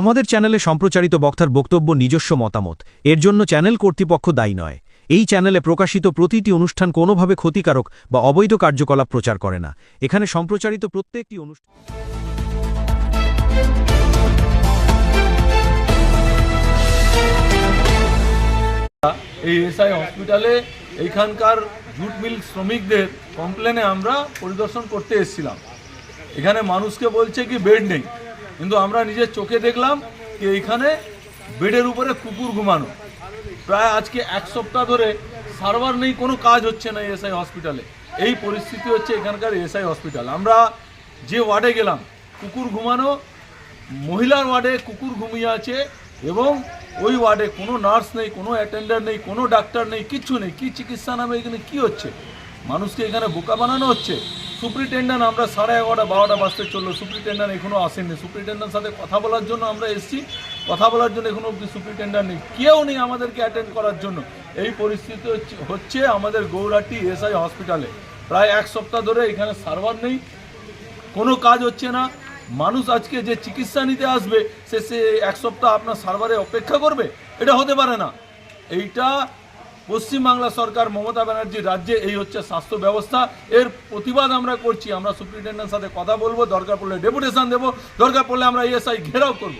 আমাদের চ্যানেলে সম্প্রচারিত বক্তার বক্তব্য নিজস্ব মতামত। এর জন্য চ্যানেল কর্তৃপক্ষ দায়ী নয়। এই চ্যানেলে প্রকাশিত প্রতিটি অনুষ্ঠান কোনোভাবে ক্ষতিকারক বা অবৈধ কার্যকলাপ প্রচার করে না। এখানে সম্প্রচারিত প্রত্যেকটি অনুষ্ঠান এই এসআই হসপিটালে এইখানকার জুট মিল শ্রমিকদের কমপ্লেনে আমরা পরিদর্শন করতে এসেছিলাম। এখানে মানুষকে বলছে কি, বেড নেই। কিন্তু আমরা নিজের চোখে দেখলাম যে এইখানে বেডের উপরে কুকুর ঘুমানো। প্রায় আজকে এক সপ্তাহ ধরে সার্ভার নেই, কোনো কাজ হচ্ছে না এসআই হসপিটালে। এই পরিস্থিতি হচ্ছে এখানকার এসআই হসপিটাল। আমরা যে ওয়ার্ডে গেলাম, কুকুর ঘুমানো, মহিলার ওয়ার্ডে কুকুর ঘুমিয়ে আছে এবং ওই ওয়ার্ডে কোনো নার্স নেই, কোনো অ্যাটেন্ডার নেই, কোনো ডাক্তার নেই, কিচ্ছু নেই। কি চিকিৎসা নামে এখানে কি হচ্ছে? মানুষকে এখানে বোকা বানানো হচ্ছে? সুপ্রিটেন্ডেন্ট আমরা সাড়ে এগারোটা, বারোটা বাজতে চলল। সুপ্রিটেন্ডেন্ট এখনও আসেননি। সুপ্রিটেন্ডেন্ট সাথে কথা বলার জন্য আমরা এসেছি। কথা বলার জন্য এখনও অব্দি সুপ্রিটেন্ডেন্ট নেই। কেউ নেই আমাদেরকে অ্যাটেন্ড করার জন্য। এই পরিস্থিতি হচ্ছে আমাদের গৌরাটি এসআই হসপিটালে। প্রায় এক সপ্তাহ ধরে এখানে সার্ভার নেই। কোনো কাজ হচ্ছে না। মানুষ আজকে যে চিকিৎসা নিতে আসবে, সে সে এক সপ্তাহ আপনার সার্ভারে অপেক্ষা করবে? এটা হতে পারে না। এইটা পশ্চিমবাংলা সরকার মমতা ব্যানার্জির রাজ্যে এই হচ্ছে স্বাস্থ্য ব্যবস্থা। এর প্রতিবাদ আমরা করছি। আমরা সুপ্রিনটেন্ডেন্টের সাথে কথা বলব। দরকার পড়লে ডেপুটেশন দেবো। দরকার পড়লে আমরা ইএসআই ঘেরাও করব।